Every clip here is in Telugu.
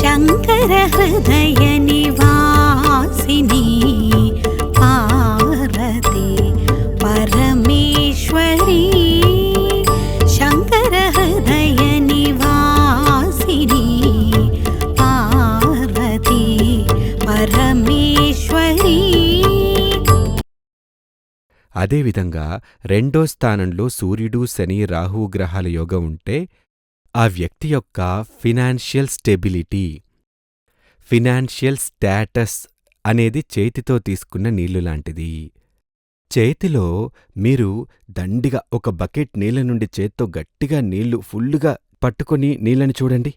శంకర హృదయ నివాసిని పార్వతి పరమేశ్వరి. శంకర హృదయ నివాసిని పార్వతి పరమేశ్వరి. అదేవిధంగా రెండో స్థానంలో సూర్యుడు శని రాహు గ్రహాల యోగం ఉంటే ఆ వ్యక్తి యొక్క ఫినాన్షియల్ స్టెబిలిటీ ఫినాన్షియల్ స్టేటస్ అనేది చేతితో తీసుకున్న నీళ్ళు లాంటిది. చేతిలో మీరు దండిగా ఒక బకెట్ నీళ్ళ నుండి చేత్తో గట్టిగా నీళ్ళు ఫుల్లుగా పట్టుకొని నీళ్ళని చూడండి.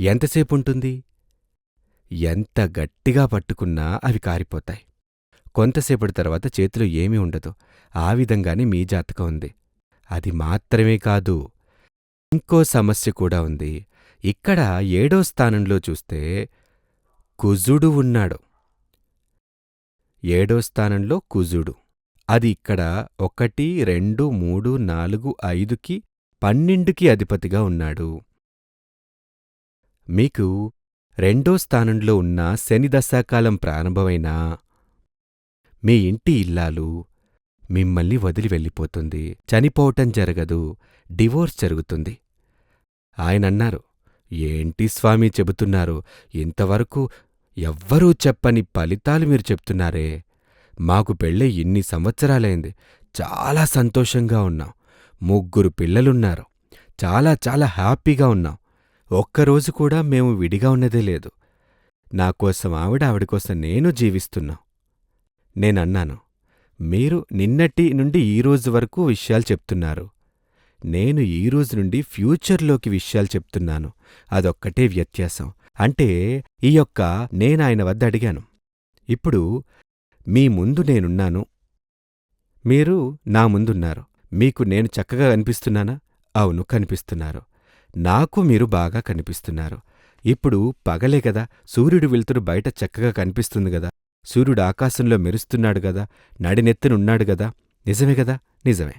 ఎంతసేపు ఉంటుంది? ఎంత గట్టిగా పట్టుకున్నా అవి కారిపోతాయి. కొంతసేపటి తర్వాత చేతిలో ఏమీ ఉండదు. ఆ విధంగానే మీ జాతకం ఉంది. అది మాత్రమే కాదు. ఇంకో సమస్య కూడా ఉంది. ఇక్కడ ఏడో స్థానంలో చూస్తే కుజుడు ఉన్నాడు. ఏడో స్థానంలో కుజుడు. అది ఇక్కడ ఒకటి రెండు మూడు నాలుగు ఐదుకి పన్నెండుకి అధిపతిగా ఉన్నాడు. మీకు రెండో స్థానంలో ఉన్న శని దశాకాలం ప్రారంభమైనా మీ ఇంటి ఇల్లాలు మిమ్మల్ని వదిలి వెళ్ళిపోతుంది. చనిపోవటం జరగదు. డివోర్స్ జరుగుతుంది. ఆయనన్నారు ఏంటి స్వామి చెబుతున్నారు? ఇంతవరకు ఎవ్వరూ చెప్పని ఫలితాలు మీరు చెప్తున్నారే. మాకు పెళ్ళై ఇన్ని సంవత్సరాలైంది. చాలా సంతోషంగా ఉన్నాం. ముగ్గురు పిల్లలున్నారు. చాలా చాలా హ్యాపీగా ఉన్నాం. ఒక్కరోజు కూడా మేము విడిగా ఉన్నదే లేదు. నాకోసం ఆవిడ ఆవిడ కోసం నేను జీవిస్తున్నాం. నేనన్నాను మీరు నిన్నటి నుండి ఈ రోజు వరకు విషయాలు చెప్తున్నారు. నేను ఈ రోజు నుండి ఫ్యూచర్లోకి విషయాలు చెప్తున్నాను. అదొక్కటే వ్యత్యాసం. అంటే ఈ యొక్క నేనాయన వద్ద అడిగాను. ఇప్పుడు మీ ముందు నేనున్నాను. మీరు నా ముందున్నారు. మీకు నేను చక్కగా కనిపిస్తున్నానా? అవును కనిపిస్తున్నారు. నాకు మీరు బాగా కనిపిస్తున్నారు. ఇప్పుడు పగలే గదా సూర్యుడు వెళ్తురు బయట చక్కగా కనిపిస్తుంది గదా సూర్యుడు ఆకాశంలో మెరుస్తున్నాడు గదా నడినెత్తునున్నాడు గదా నిజమే గదా? నిజమే.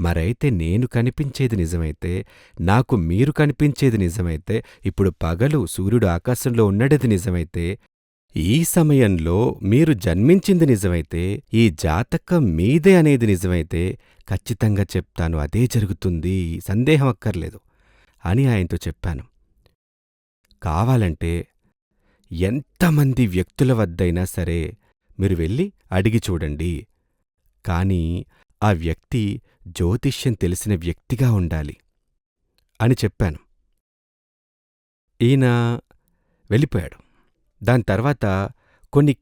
మరైతే నేను కనిపించేది నిజమైతే నాకు మీరు కనిపించేది నిజమైతే ఇప్పుడు పగలు సూర్యుడు ఆకాశంలో ఉన్నడది నిజమైతే ఈ సమయంలో మీరు జన్మించింది నిజమైతే ఈ జాతకం మీదే అనేది నిజమైతే ఖచ్చితంగా చెప్తాను అదే జరుగుతుంది సందేహం అక్కర్లేదు అని ఆయనతో చెప్పాను. కావాలంటే ఎంతమంది వ్యక్తుల వద్దైనా సరే మీరు వెళ్ళి అడిగి చూడండి. కాని ఆ వ్యక్తి జ్యోతిష్యం తెలిసిన వ్యక్తిగా ఉండాలి అని చెప్పాను. ఈయన వెళ్ళిపోయాడు. దాని తర్వాత కొన్ని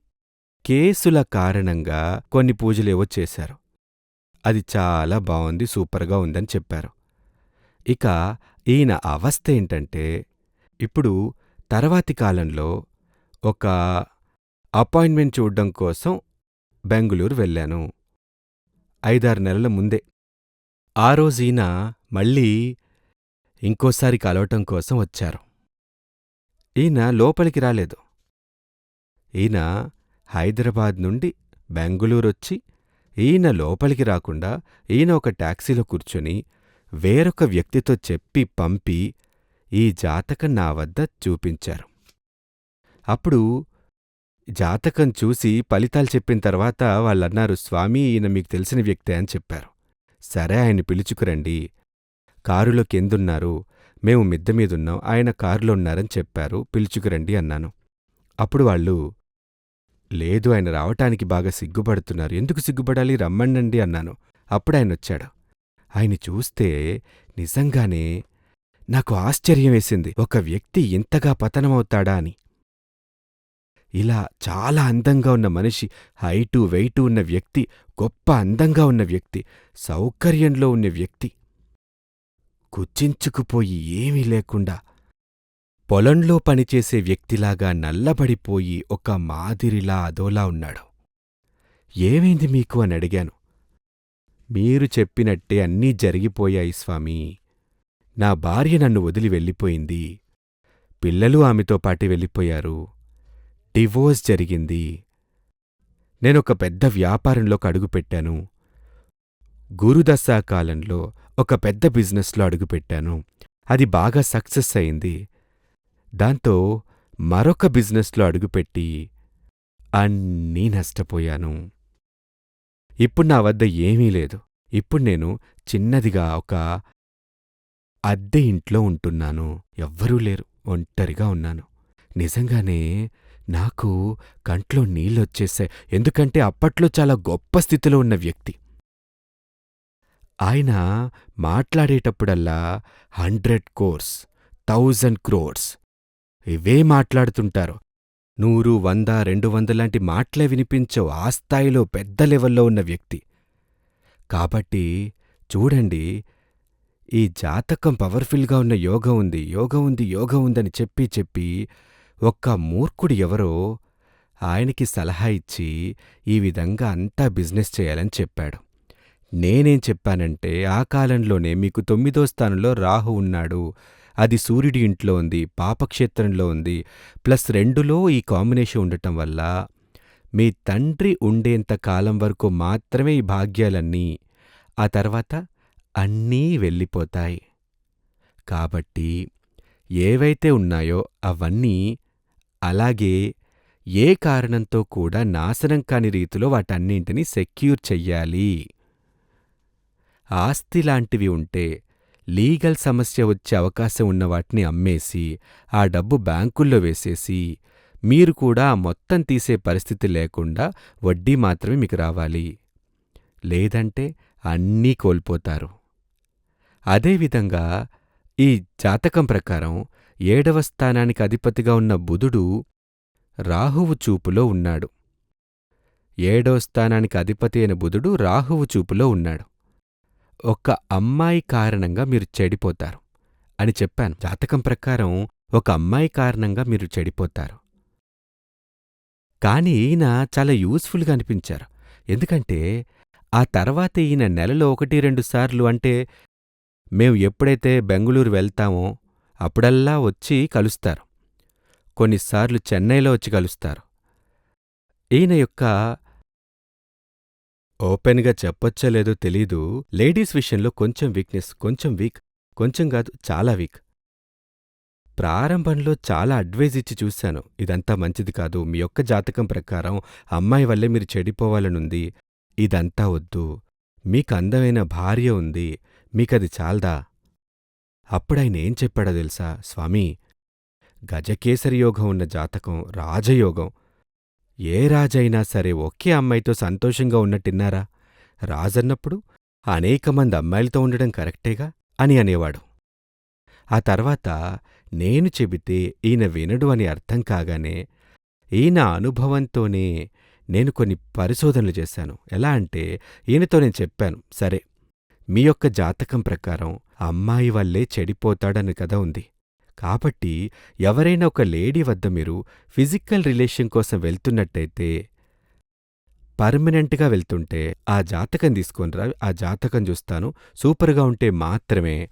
కేసుల కారణంగా కొన్ని పూజలేవో చేశారు. అది చాలా బావుంది సూపర్గా ఉందని చెప్పారు. ఇక ఈయన అవస్థ ఏంటంటే ఇప్పుడు తర్వాతి కాలంలో ఒక అపాయింట్మెంట్ చూడ్డం కోసం బెంగుళూరు వెళ్ళాను. ఐదారు నెలల ముందే. ఆ రోజీన మళ్ళీ ఇంకోసారి కలవటం కోసం వచ్చారు. ఈయన లోపలికి రాలేదు. ఈయన హైదరాబాద్ నుండి బెంగుళూరొచ్చి ఈయన లోపలికి రాకుండా ఈయన ఒక టాక్సీలో కూర్చొని వేరొక వ్యక్తితో చెప్పి పంపి ఈ జాతకం నా వద్ద చూపించారు. అప్పుడు జాతకం చూసి ఫలితాలు చెప్పిన తర్వాత వాళ్ళన్నారు స్వామి ఈయన మీకు తెలిసిన వ్యక్తే అని చెప్పారు. సరే ఆయన్ని పిలుచుకురండి. కారులో కిందున్నారు. మేము మిద్దె మీదున్నాం. ఆయన కారులో ఉన్నారని చెప్పారు. పిలుచుకురండి అన్నాను. అప్పుడు వాళ్ళు లేదు ఆయన రావటానికి బాగా సిగ్గుపడుతున్నారు. ఎందుకు సిగ్గుపడాలి? రమ్మండండి అన్నాను. అప్పుడు ఆయన వచ్చాడు. ఆయన చూస్తే నిజంగానే నాకు ఆశ్చర్యం వేసింది. ఒక వ్యక్తి ఇంతగా పతనమవుతాడా అని. ఇలా చాలా అందంగా ఉన్న మనిషి హైటు వెయిటు ఉన్న వ్యక్తి గొప్ప అందంగా ఉన్న వ్యక్తి సౌకర్యంలో ఉన్న వ్యక్తి. కుచించుకుపోయి ఏమీ లేకుండా పొలంలో పనిచేసే వ్యక్తిలాగా నల్లబడిపోయి ఒక మాదిరిలా అదోలా ఉన్నాడు. ఏమైంది మీకు అని అడిగాను. మీరు చెప్పినట్టే అన్నీ జరిగిపోయాయి స్వామీ. నా భార్య నన్ను వదిలి వెళ్ళిపోయింది. పిల్లలు ఆమెతో పాటి వెళ్ళిపోయారు. డివోర్స్ జరిగింది. నేనొక పెద్ద వ్యాపారంలోకి అడుగుపెట్టాను. గురుదశాకాలంలో ఒక పెద్ద బిజినెస్లో అడుగుపెట్టాను. అది బాగా సక్సెస్ అయింది. దాంతో మరొక బిజినెస్లో అడుగుపెట్టి అన్నీ నష్టపోయాను. ఇప్పుడు నా వద్ద ఏమీ లేదు. ఇప్పుడు నేను చిన్నదిగా ఒక అద్దె ఇంట్లో ఉంటున్నాను. ఎవ్వరూ లేరు. ఒంటరిగా ఉన్నాను. నిజంగానే నాకు కంట్లో నీళ్ళొచ్చేశాయి. ఎందుకంటే అప్పట్లో చాలా గొప్ప స్థితిలో ఉన్న వ్యక్తి. ఆయన మాట్లాడేటప్పుడల్లా హండ్రెడ్ కోర్స్ థౌజండ్ క్రోర్స్ ఇవే మాట్లాడుతుంటారు. నూరు వంద రెండు వందలాంటి మాటలే వినిపించవు. ఆ స్థాయిలో పెద్ద లెవెల్లో ఉన్న వ్యక్తి. కాబట్టి చూడండి ఈ జాతకం పవర్ఫుల్గా ఉన్న యోగం ఉంది యోగం ఉంది యోగం ఉందని చెప్పి చెప్పి ఒక్క మూర్ఖుడు ఎవరో ఆయనకి సలహా ఇచ్చి ఈ విధంగా అంతా బిజినెస్ చేయాలని చెప్పాడు. నేనేం చెప్పానంటే ఆ కాలంలోనే మీకు తొమ్మిదో స్థానంలో రాహు ఉన్నాడు. అది సూర్యుడి ఇంట్లో ఉంది పాపక్షేత్రంలో ఉంది ప్లస్ రెండులో ఈ కాంబినేషన్ ఉండటం వల్ల మీ తండ్రి ఉండేంత కాలం వరకు మాత్రమే ఈ భాగ్యాలన్నీ ఆ తర్వాత అన్నీ వెళ్ళిపోతాయి. కాబట్టి ఏవైతే ఉన్నాయో అవన్నీ అలాగే ఏ కారణంతో కూడా నాశనం కాని రీతిలో వాటన్నింటినీ సెక్యూర్ చెయ్యాలి. ఆస్తి లాంటివి ఉంటే లీగల్ సమస్య వచ్చే అవకాశం ఉన్న వాటిని అమ్మేసి ఆ డబ్బు బ్యాంకుల్లో వేసేసి మీరు కూడా ఆ మొత్తం తీసే పరిస్థితి లేకుండా వడ్డీ మాత్రమే మీకు రావాలి. లేదంటే అన్నీ కోల్పోతారు. అదేవిధంగా ఈ జాతకం ప్రకారం ఏడవ స్థానానికి అధిపతిగా ఉన్న బుధుడు రాహువు చూపులో ఉన్నాడు. ఏడవ స్థానానికి అధిపతి అయిన బుధుడు రాహువు చూపులో ఉన్నాడు. ఒక అమ్మాయి కారణంగా మీరు చెడిపోతారు అని చెప్పాను. జాతకం ప్రకారం ఒక అమ్మాయి కారణంగా మీరు చెడిపోతారు. కాని ఈయన చాలా యూస్ఫుల్గా అనిపించారు. ఎందుకంటే ఆ తర్వాత ఈయన నెలలో ఒకటి రెండు సార్లు అంటే మేం ఎప్పుడైతే బెంగుళూరు వెళ్తామో అప్పుడల్లా వచ్చి కలుస్తారు. కొన్నిసార్లు చెన్నైలో వచ్చి కలుస్తారు. ఈయన యొక్క ఓపెన్గా చెప్పొచ్చో లేదో తెలీదు. లేడీస్ విషయంలో కొంచెం వీక్నెస్ కొంచెం వీక్ కొంచెం కాదు చాలా వీక్. ప్రారంభంలో చాలా అడ్వైజ్ ఇచ్చి చూశాను. ఇదంతా మంచిది కాదు. మీ యొక్క జాతకం ప్రకారం అమ్మాయి వల్లే మీరు చెడిపోవాలనుంది. ఇదంతా వద్దు. మీకు అందమైన భార్య ఉంది. మీకది చాల్దా? అప్పుడాయన ఏం చెప్పాడో తెలుసా? స్వామీ గజకేసరి యోగం ఉన్న జాతకం రాజయోగం. ఏ రాజైనా సరే ఒకే అమ్మాయితో సంతోషంగా ఉన్నట్టిన్నారా రాజన్నప్పుడు అనేక మంది అమ్మాయిలతో ఉండడం కరెక్టేగా? అని అనేవాడు. ఆ తర్వాత నేను చెబితే ఈయన వినడు అని అర్థం కాగానే ఈయన అనుభవంతోనే నేను కొన్ని పరిశోధనలు చేశాను. ఎలా అంటే ఈయనతో నేను చెప్పాను. సరే మీ యొక్క జాతకం ప్రకారం అమ్మాయి వల్లే చెడిపోతాడని కదా ఉంది. కాబట్టి ఎవరైనా ఒక లేడీ వద్ద మీరు ఫిజికల్ రిలేషన్ కోసం వెళ్తున్నట్టయితే పర్మనెంట్గా వెళ్తుంటే ఆ జాతకం తీసుకొనిరా ఆ జాతకం చూస్తాను సూపర్గా ఉంటే మాత్రమే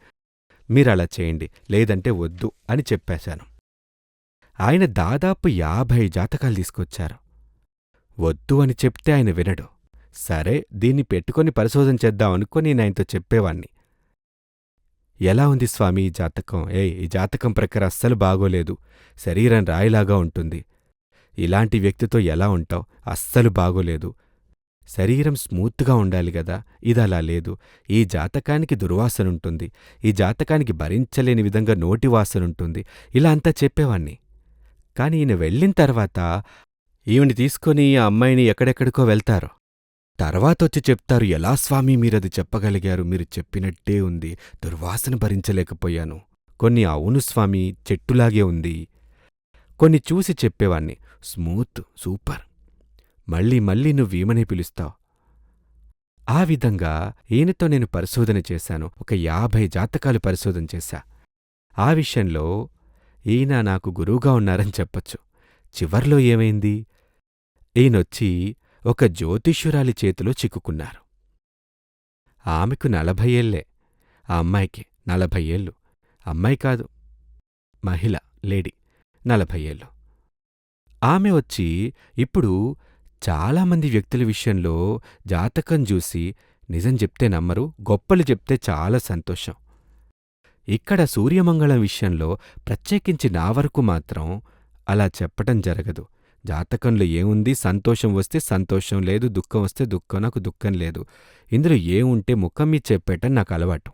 మీరలా చేయండి లేదంటే వద్దు అని చెప్పేశాను. ఆయన దాదాపు యాభై జాతకాలు తీసుకొచ్చారు. వద్దు అని చెప్తే ఆయన వినడు. సరే దీన్ని పెట్టుకొని పరిశోధన చేద్దాం అనుకుని నేను ఆయనతో చెప్పేవాణ్ణి. ఎలా ఉంది స్వామి ఈ జాతకం? ఏ ఈ జాతకం ప్రకారం అస్సలు బాగోలేదు. శరీరం రాయిలాగా ఉంటుంది. ఇలాంటి వ్యక్తితో ఎలా ఉంటావు? అస్సలు బాగోలేదు. శరీరం స్మూత్గా ఉండాలి గదా ఇదలా లేదు. ఈ జాతకానికి దుర్వాసనుంటుంది. ఈ జాతకానికి భరించలేని విధంగా నోటి వాసనుంటుంది. ఇలా అంతా చెప్పేవాణ్ణి. కాని ఈయన వెళ్ళిన తర్వాత ఈవిని తీసుకొని ఆ అమ్మాయిని ఎక్కడెక్కడికో వెళ్తారు. తర్వాతొచ్చి చెప్తారు ఎలా స్వామి మీరది చెప్పగలిగారు? మీరు చెప్పినట్టే ఉంది. దుర్వాసన భరించలేకపోయాను. కొన్ని అవును స్వామి చెట్టులాగే ఉంది. కొన్ని చూసి చెప్పేవాణ్ణి. Smooth super. మళ్ళీ మళ్ళీ నువ్వీమనే పిలుస్తావు. ఆ విధంగా ఈయనతో నేను పరిశోధన చేశాను. ఒక యాభై జాతకాలు పరిశోధన చేశా. ఆ విషయంలో ఈయన నాకు గురువుగా ఉన్నారని చెప్పొచ్చు. చివర్లో ఏమైంది? ఈయనొచ్చి ఒక జ్యోతిష్యురాలి చేతిలో చిక్కుకున్నారు. ఆమెకు నలభై ఏళ్ళే ఆ అమ్మాయికి నలభై ఏళ్ళు. అమ్మాయి కాదు మహిళ లేడీ నలభై ఏళ్ళు. ఆమె వచ్చి ఇప్పుడు చాలామంది వ్యక్తుల విషయంలో జాతకం చూసి నిజం చెప్తే నమ్మరు గొప్పలు చెప్తే చాలా సంతోషం. ఇక్కడ సూర్యమంగళం విషయంలో ప్రత్యేకించి నా వరకు మాత్రం అలా చెప్పటం జరగదు. జాతకంలో ఏముంది? సంతోషం వస్తే సంతోషం లేదు దుఃఖం వస్తే దుఃఖం నాకు దుఃఖం లేదు. ఇందులో ఏముంటే ముఖం మీద చెప్పేయటం నాకు అలవాటు.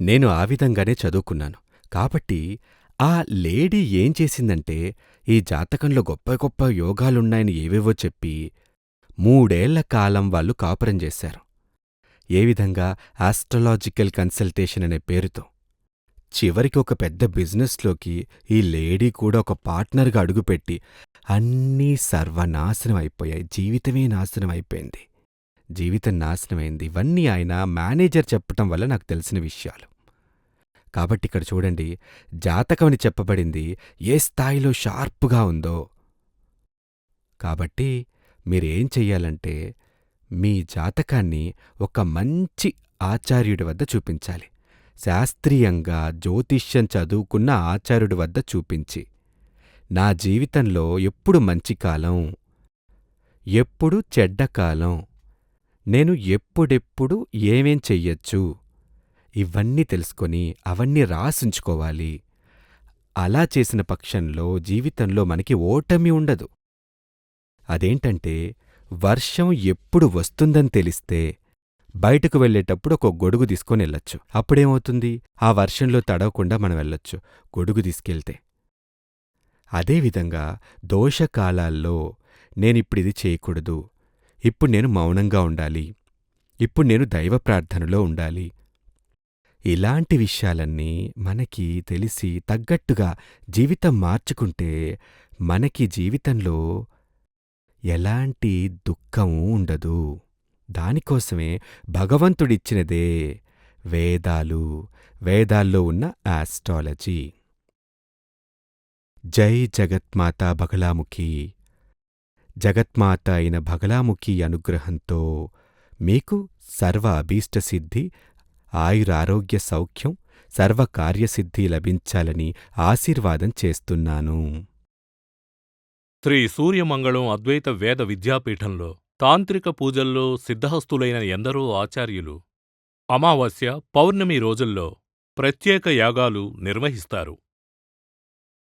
నేను ఆ విధంగానే చదువుకున్నాను. కాబట్టి ఆ లేడీ ఏం చేసిందంటే ఈ జాతకంలో గొప్ప గొప్ప యోగాలున్నాయని ఏవేవో చెప్పి మూడేళ్ళ కాలం వాళ్ళు కాపురం చేశారు. ఏ విధంగా? ఆస్ట్రలాజికల్ కన్సల్టేషన్ అనే పేరుతో. చివరికి ఒక పెద్ద బిజినెస్లోకి ఈ లేడీ కూడా ఒక పార్ట్నర్గా అడుగుపెట్టి అన్నీ సర్వనాశనం అయిపోయాయి. జీవితమే నాశనం అయిపోయింది. జీవితం నాశనమైంది. ఇవన్నీ ఆయన మేనేజర్ చెప్పటం వల్ల నాకు తెలిసిన విషయాలు. కాబట్టి ఇక్కడ చూడండి అని చెప్పబడింది. ఏ స్థాయిలో షార్ప్గా ఉందో. కాబట్టి మీరేం చెయ్యాలంటే మీ జాతకాన్ని ఒక మంచి ఆచార్యుడి వద్ద చూపించాలి. శాస్త్రీయంగా జ్యోతిష్యం చదువుకున్న ఆచార్యుడి వద్ద చూపించి నా జీవితంలో ఎప్పుడు మంచి కాలం ఎప్పుడు చెడ్డ కాలం నేను ఎప్పుడెప్పుడు ఏమేం చెయ్యొచ్చు ఇవన్నీ తెలుసుకొని అవన్నీ రాసుంచుకోవాలి. అలా చేసిన పక్షంలో జీవితంలో మనకి ఓటమి ఉండదు. అదేంటంటే వర్షం ఎప్పుడు వస్తుందని తెలిస్తే బయటకు వెళ్ళేటప్పుడు ఒక గొడుగు తీసుకొని వెళ్ళొచ్చు. అప్పుడేమవుతుంది? ఆ వర్షంలో తడవకుండా మనం వెళ్ళొచ్చు గొడుగు తీసుకెళ్తే. అదేవిధంగా దోషకాలాల్లో నేనిప్పుడిది చేయకూడదు. ఇప్పుడు నేను మౌనంగా ఉండాలి. ఇప్పుడు నేను దైవ ప్రార్థనలో ఉండాలి. ఇలాంటి విషయాలన్నీ మనకి తెలిసి తగ్గట్టుగా జీవితం మార్చుకుంటే మనకి జీవితంలో ఎలాంటి దుఃఖం ఉండదు. దానికోసమే భగవంతుడిచ్చినదే వేదాలు. వేదాల్లో ఉన్న ఆస్ట్రాలజీ. జై జగత్మాత బగలాముఖి. జగత్మాత అయిన బగలాముఖి అనుగ్రహంతో మీకు సర్వ అభీష్టసిద్ధి ఆయురారోగ్య సౌఖ్యం సర్వకార్యసిద్ధి లభించాలని ఆశీర్వాదం చేస్తున్నాను. శ్రీ సూర్యమంగళం అద్వైత వేద విద్యాపీఠంలో తాంత్రిక పూజల్లో సిద్ధహస్తులైన ఎందరో ఆచార్యులు అమావాస్య పౌర్ణమి రోజుల్లో ప్రత్యేక యాగాలు నిర్వహిస్తారు.